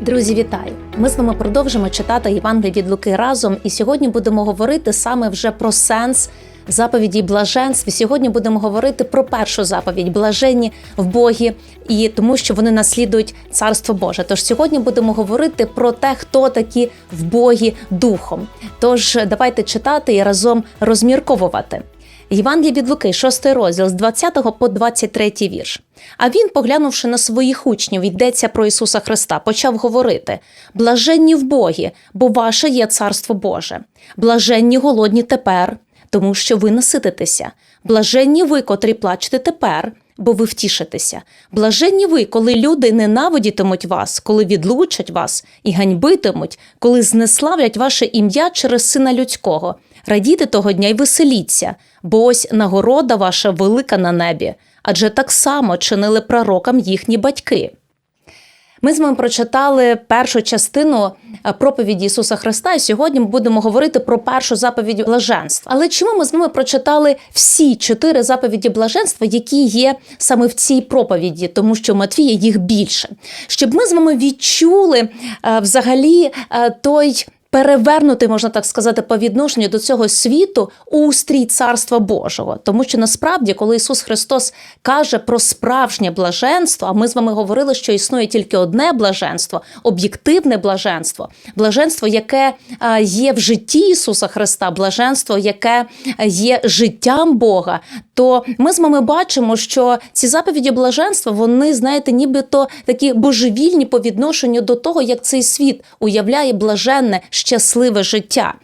Друзі, вітаю! Ми з вами продовжимо читати Євангеліє від Луки разом, і сьогодні будемо говорити саме вже про сенс заповіді блаженств. Сьогодні будемо говорити про першу заповідь блаженні в Богі, і тому що вони наслідують Царство Боже. Тож сьогодні будемо говорити про те, хто такі в Богі духом. Тож давайте читати і разом розмірковувати. Євангеліє від Луки, 6 розділ з 20 по 23 вірш. А він, поглянувши на своїх учнів, йдеться про Ісуса Христа, почав говорити: блаженні в Богі, бо ваше є царство Боже, блаженні голодні тепер, тому що ви насититеся, блаженні ви, котрі плачете тепер. Бо ви втішитеся. Блаженні ви, коли люди ненавидітимуть вас, коли відлучать вас і ганьбитимуть, коли знеславлять ваше ім'я через сина людського. Радійте того дня й веселіться, бо ось нагорода ваша велика на небі, адже так само чинили пророкам їхні батьки. Ми з вами прочитали першу частину е, проповіді Ісуса Христа, і сьогодні ми будемо говорити про першу заповідь блаженства. Але чому ми з вами прочитали всі чотири заповіді блаженства, які є саме в цій проповіді, тому що в Матвія їх більше, щоб ми з вами відчули е, взагалі е, той. Перевернути, можна так сказати, по відношенню до цього світу устрій царства Божого, тому що насправді, коли Ісус Христос каже про справжнє блаженство, а ми з вами говорили, що існує тільки одне блаженство, об'єктивне блаженство, блаженство, яке є в житті Ісуса Христа, блаженство, яке є життям Бога, то ми з вами бачимо, що ці заповіді блаженства, вони, знаєте, нібито такі божевільні по відношенню до того, як цей світ уявляє блаженне, щасливе життя.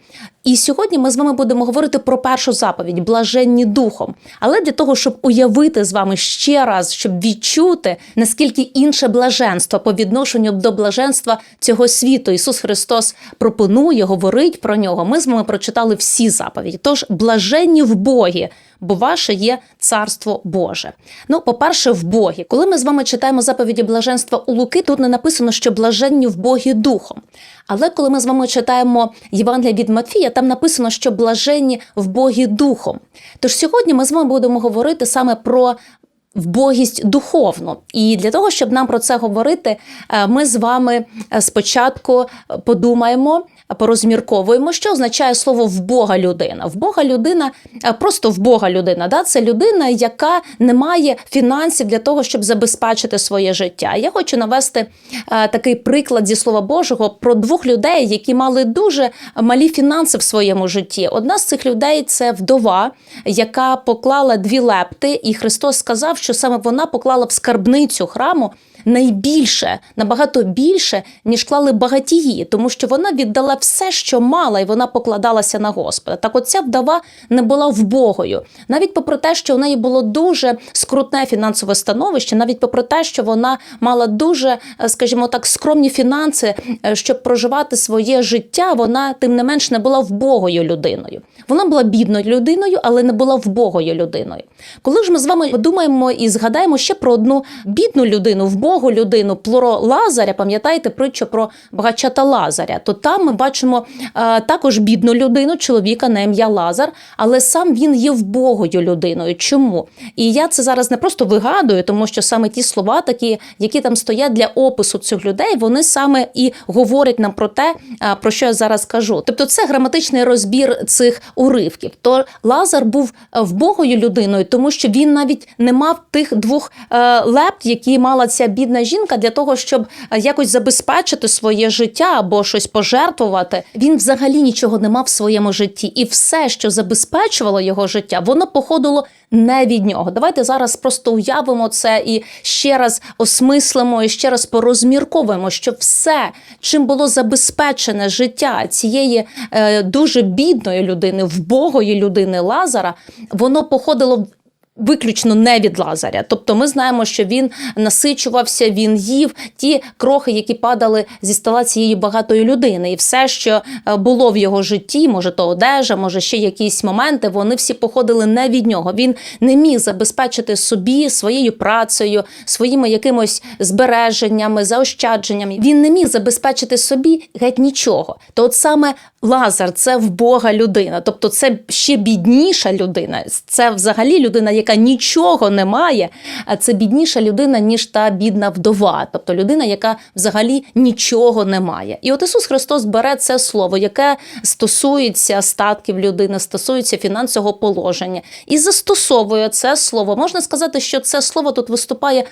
І сьогодні ми з вами будемо говорити про першу заповідь блаженні духом. Але для того, щоб уявити з вами ще раз, щоб відчути наскільки інше блаженство по відношенню до блаженства цього світу, Ісус Христос пропонує, говорить про нього. Ми з вами прочитали всі заповіді. Тож блаженні в Богі. Бо ваше є царство Боже. Ну, по-перше, в Богі. Коли ми з вами читаємо заповіді блаженства у Луки, тут не написано, що блаженні в Богі духом. Але коли ми з вами читаємо Євангелія від Матфія, там написано, що блаженні в Богі духом. Тож сьогодні ми з вами будемо говорити саме про вбогість духовну. І для того, щоб нам про це говорити, е, ми з вами е, спочатку подумаємо. Порозмірковуємо, що означає слово вбога людина. Вбога людина, е, просто вбога людина. Да? Це людина, яка не має фінансів для того, щоб забезпечити своє життя. Я хочу навести такий приклад зі слова Божого про двох людей, які мали дуже малі фінанси в своєму житті. Одна з цих людей це вдова, яка поклала дві лепти, і Христос сказав, що саме вона поклала в скарбницю храму найбільше, набагато більше, ніж клали багатії, тому що вона віддала все, що мала, і вона покладалася на Господа. Так, от ця вдова не була вбогою, навіть попри те, що у неї було дуже скрутне фінансове становище, навіть попри те, що вона мала дуже, е, скажімо так, скромні фінанси, е, щоб проживати своє життя, вона тим не менш не була вбогою людиною. Вона була бідною людиною, але не була вбогою людиною. Коли ж ми з вами подумаємо і згадаємо ще про одну бідну людину, вбогу людину, про Лазаря, пам'ятаєте притчу про багачата Лазаря, то там ми бачимо а, також бідну людину, чоловіка на ім'я Лазар, але сам він є вбогою людиною. Чому? І я це зараз не просто вигадую, тому що саме ті слова, такі, які там стоять для опису цих людей, вони саме і говорять нам про те, а, про що я зараз кажу. Тобто, це граматичний розбір цих уривків. То Лазар був вбогою людиною, тому що він навіть не мав тих двох е, лепт, які мала ця бідна жінка, для того, щоб е, якось забезпечити своє життя або щось пожертвувати. Він взагалі нічого не мав в своєму житті, і все, що забезпечувало його життя, воно походило не від нього. Давайте зараз просто уявимо це і ще раз осмислимо, і ще раз порозмірковуємо, що все, чим було забезпечене життя цієї е, дуже бідної людини, вбогої людини Лазара, воно походило Виключно не від Лазаря, тобто ми знаємо, що він насичувався, він їв ті крохи, які падали зі стола цієї багатої людини, і все, що е, було в його житті, може то одежа, може ще якісь моменти, вони всі походили не від нього. Він не міг забезпечити собі своєю працею, своїми якимось збереженнями, заощадженнями. Він не міг забезпечити собі геть нічого. То от саме Лазар це вбога людина, тобто це ще бідніша людина. Це взагалі людина, яка нічого не має, це бідніша людина, ніж та бідна вдова, тобто людина, яка взагалі нічого не має. І от Ісус Христос бере це слово, яке стосується статків людини, стосується фінансового положення, і застосовує це слово. Можна сказати, що це слово тут виступає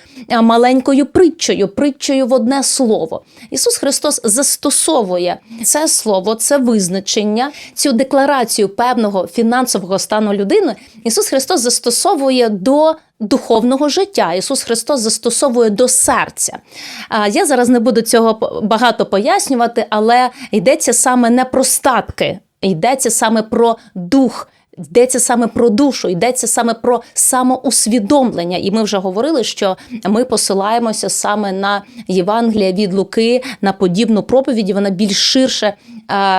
маленькою притчею, притчею в одне слово. Ісус Христос застосовує це слово, це визначення, цю декларацію певного фінансового стану людини. Ісус Христос застосовує до духовного життя. Ісус Христос застосовує до серця. Я зараз не буду цього багато пояснювати, але йдеться саме не про статки, йдеться саме про дух. Йдеться саме про душу, йдеться саме про самоусвідомлення. І ми вже говорили, що ми посилаємося саме на Євангелія від Луки, на подібну проповідь. і Вона більш ширше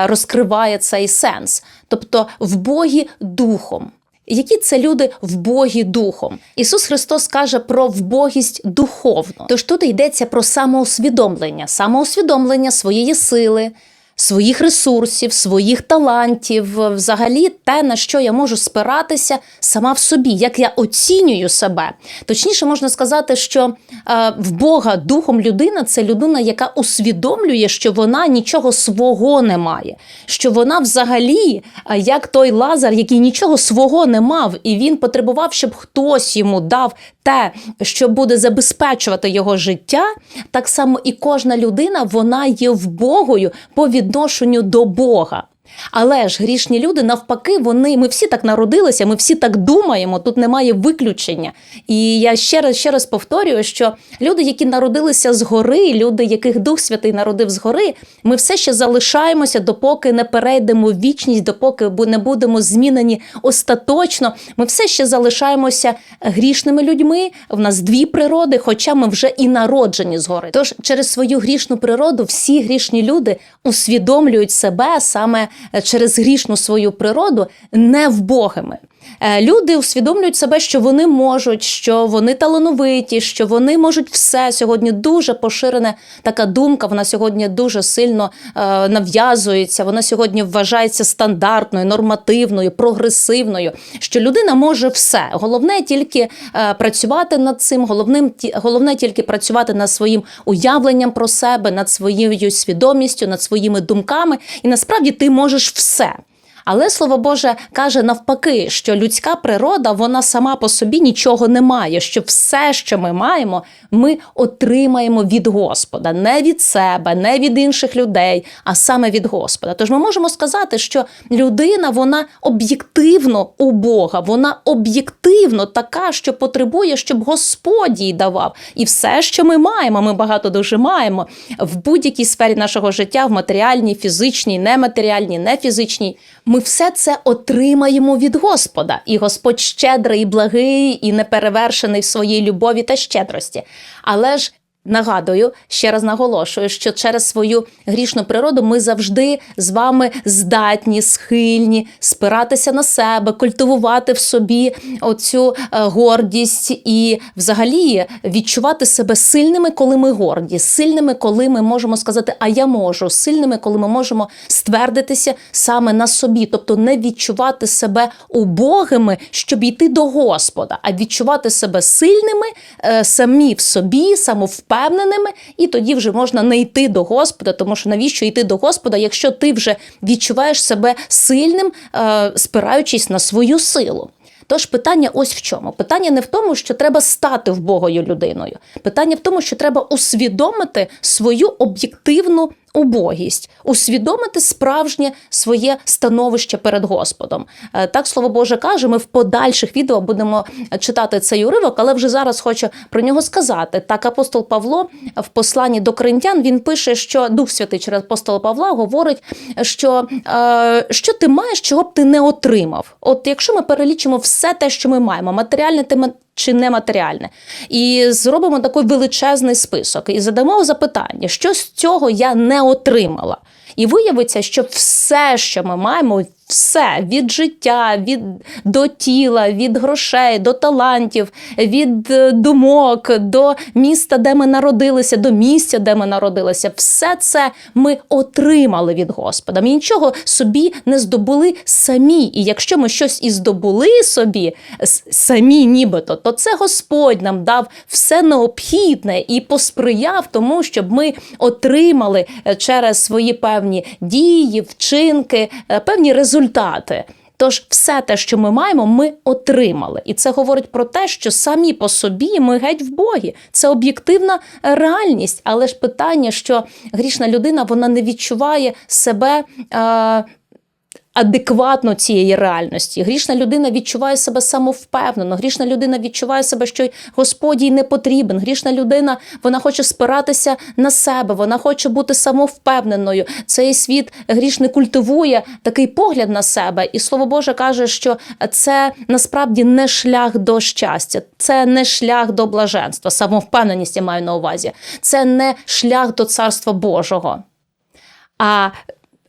розкриває цей сенс, тобто в Богі духом. Які це люди вбогі духом? Ісус Христос каже про вбогість духовну. Тож тут йдеться про самоусвідомлення, самоусвідомлення своєї сили, своїх ресурсів, своїх талантів, взагалі те, на що я можу спиратися сама в собі, як я оцінюю себе. Точніше, можна сказати, що е, в Бога духом людина це людина, яка усвідомлює, що вона нічого свого не має, що вона взагалі, е, як той Лазар, який нічого свого не мав, і він потребував, щоб хтось йому дав те, що буде забезпечувати його життя, так само і кожна людина вона є вбогою по відношенню до Бога. Але ж грішні люди, навпаки, вони ми всі так народилися, ми всі так думаємо. Тут немає виключення. І я ще раз ще раз повторюю, що люди, які народилися згори, люди, яких Дух Святий народив згори, ми все ще залишаємося, допоки не перейдемо в вічність, допоки не будемо змінені остаточно. Ми все ще залишаємося грішними людьми. В нас дві природи, хоча ми вже і народжені згори. Тож через свою грішну природу всі грішні люди усвідомлюють себе саме через грішну свою природу невбогими. Е, Люди усвідомлюють себе, що вони можуть, що вони талановиті, що вони можуть все. Сьогодні дуже поширена така думка. Вона сьогодні дуже сильно е, нав'язується. Вона сьогодні вважається стандартною, нормативною, прогресивною. Що людина може все. Головне тільки е, працювати над цим. Головним головне тільки працювати над своїм уявленням про себе, над своєю свідомістю, над своїми думками. І насправді ти можеш все. Але слово Боже каже навпаки, що людська природа вона сама по собі нічого не має. Що все, що ми маємо, ми отримаємо від Господа, не від себе, не від інших людей, а саме від Господа. Тож ми можемо сказати, що людина вона об'єктивно у Бога, вона об'єктивно така, що потребує, щоб Господь їй давав. І все, що ми маємо, ми багато дуже маємо в будь-якій сфері нашого життя, в матеріальній, фізичній, нематеріальній, нефізичній. Ми все це отримаємо від Господа. І Господь щедрий, і благий, і неперевершений в своїй любові та щедрості. Але ж Нагадую, ще раз наголошую, що через свою грішну природу ми завжди з вами здатні, схильні спиратися на себе, культивувати в собі оцю е, гордість і взагалі відчувати себе сильними, коли ми горді, сильними, коли ми можемо сказати, а я можу, сильними, коли ми можемо ствердитися саме на собі, тобто не відчувати себе убогими, щоб йти до Господа, а відчувати себе сильними е, самі в собі, самовпевненими, і тоді вже можна не йти до Господа, тому що навіщо йти до Господа, якщо ти вже відчуваєш себе сильним, е, спираючись на свою силу. Тож питання ось в чому. Питання не в тому, що треба стати вбогою людиною. Питання в тому, що треба усвідомити свою об'єктивну убогість, усвідомити справжнє своє становище перед Господом. Е, Так слово Боже каже, ми в подальших відео будемо читати цей уривок, але вже зараз хочу про нього сказати. Так, апостол Павло в посланні до Коринтян він пише, що Дух Святий через апостола Павла говорить, що, е, що ти маєш, чого б ти не отримав. От якщо ми перелічимо все те, що ми маємо, матеріальне те чи нематеріальне, і зробимо такий величезний список, і задамо запитання, що з цього я не отримала. І виявиться, що все, що ми маємо, все від життя, від до тіла, від грошей, до талантів, від е, думок, до міста, де ми народилися, до місця, де ми народилися, все це ми отримали від Господа. Ми нічого собі не здобули самі. І якщо ми щось і здобули собі самі, нібито, то це Господь нам дав все необхідне і посприяв тому, щоб ми отримали е, через свої певні дії, вчинки, е, певні результати. Тож все те, що ми маємо, ми отримали. І це говорить про те, що самі по собі ми геть в Богі. Це об'єктивна е, реальність. Але ж питання, що грішна людина вона не відчуває себе. Е, Адекватно цієї реальності. Грішна людина відчуває себе самовпевнено. Грішна людина відчуває себе, що Господь їй не потрібен. Грішна людина вона хоче спиратися на себе, вона хоче бути самовпевненою. Цей світ грішний культивує такий погляд на себе, і слово Боже каже, що це насправді не шлях до щастя, це не шлях до блаженства. Самовпевненість я маю на увазі. Це не шлях до царства Божого. А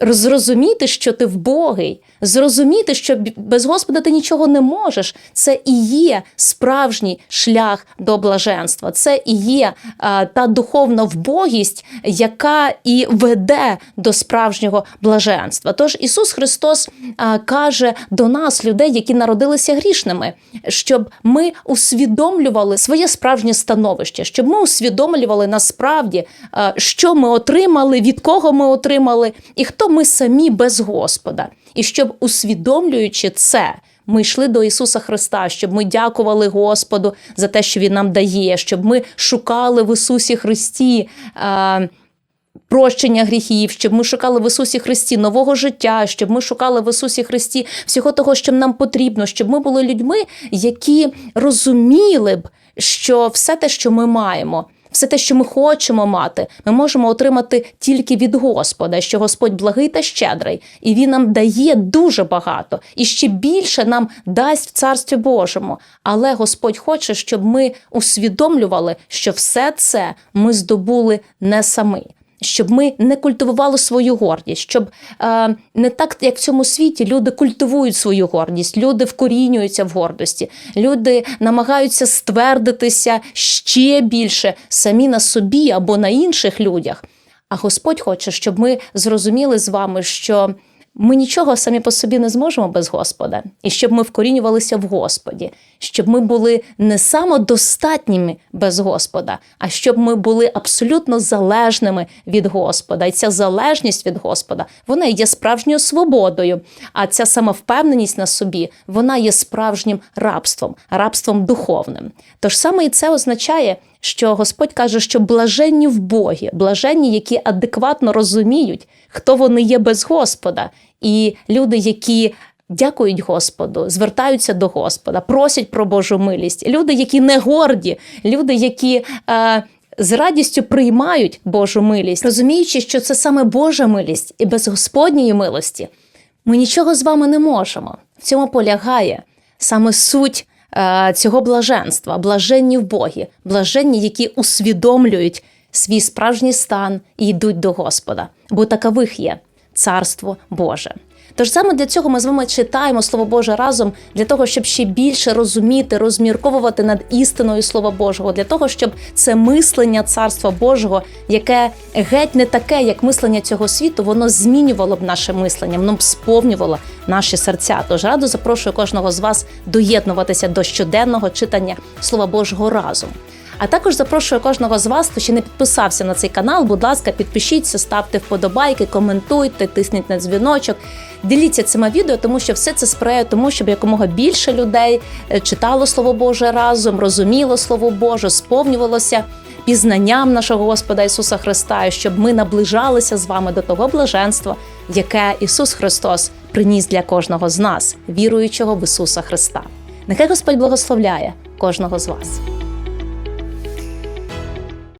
зрозуміти, що ти вбогий, зрозуміти, що без Господа ти нічого не можеш, це і є справжній шлях до блаженства. Це і є а, та духовна вбогість, яка і веде до справжнього блаженства. Тож Ісус Христос а, каже до нас, людей, які народилися грішними, щоб ми усвідомлювали своє справжнє становище, щоб ми усвідомлювали насправді, а, що ми отримали, від кого ми отримали, і хто ми самі без Господа. І щоб усвідомлюючи це. Ми йшли до Ісуса Христа, щоб ми дякували Господу за те, що Він нам дає, щоб ми шукали в Ісусі Христі. е, Прощення гріхів, щоб ми шукали в Ісусі Христі нового життя, щоб ми шукали в Ісусі Христі всього того, що нам потрібно, щоб ми були людьми, які розуміли б, що все те, що ми маємо, все те, що ми хочемо мати, ми можемо отримати тільки від Господа, що Господь благий та щедрий, і Він нам дає дуже багато, і ще більше нам дасть в Царстві Божому. Але Господь хоче, щоб ми усвідомлювали, що все це ми здобули не самі. Щоб ми не культивували свою гордість, щоб е, не так, як в цьому світі, люди культивують свою гордість, люди вкорінюються в гордості, люди намагаються ствердитися ще більше самі на собі або на інших людях. А Господь хоче, щоб ми зрозуміли з вами, що ми нічого самі по собі не зможемо без Господа, і щоб ми вкорінювалися в Господі, щоб ми були не самодостатніми без Господа, а щоб ми були абсолютно залежними від Господа. І ця залежність від Господа вона є справжньою свободою. А ця самовпевненість на собі вона є справжнім рабством, рабством духовним. Тож саме і це означає. Що Господь каже, що блаженні в Богі, блаженні, які адекватно розуміють, хто вони є без Господа, і люди, які дякують Господу, звертаються до Господа, просять про Божу милість, люди, які не горді, люди, які. Е, з радістю приймають Божу милість, розуміючи, що це саме Божа милість і без Господньої милості ми нічого з вами не можемо. В цьому полягає саме суть цього блаженства, блаженні в Богі, блаженні, які усвідомлюють свій справжній стан і йдуть до Господа, бо такових є Царство Боже. Тож саме для цього ми з вами читаємо Слово Боже разом для того, щоб ще більше розуміти, розмірковувати над істиною Слова Божого, для того, щоб це мислення Царства Божого, яке геть не таке, як мислення цього світу, воно змінювало б наше мислення, воно б сповнювало наші серця. Тож радо запрошую кожного з вас доєднуватися до щоденного читання Слова Божого разом. А також запрошую кожного з вас, хто ще не підписався на цей канал. Будь ласка, підпишіться, ставте вподобайки, коментуйте, тисніть на дзвіночок. Діліться цими відео, тому що все це сприяє тому, щоб якомога більше людей е, читало Слово Боже разом, розуміло Слово Боже, сповнювалося пізнанням нашого Господа Ісуса Христа, і щоб ми наближалися з вами до того блаженства, яке Ісус Христос приніс для кожного з нас, віруючого в Ісуса Христа. Нехай Господь благословляє кожного з вас.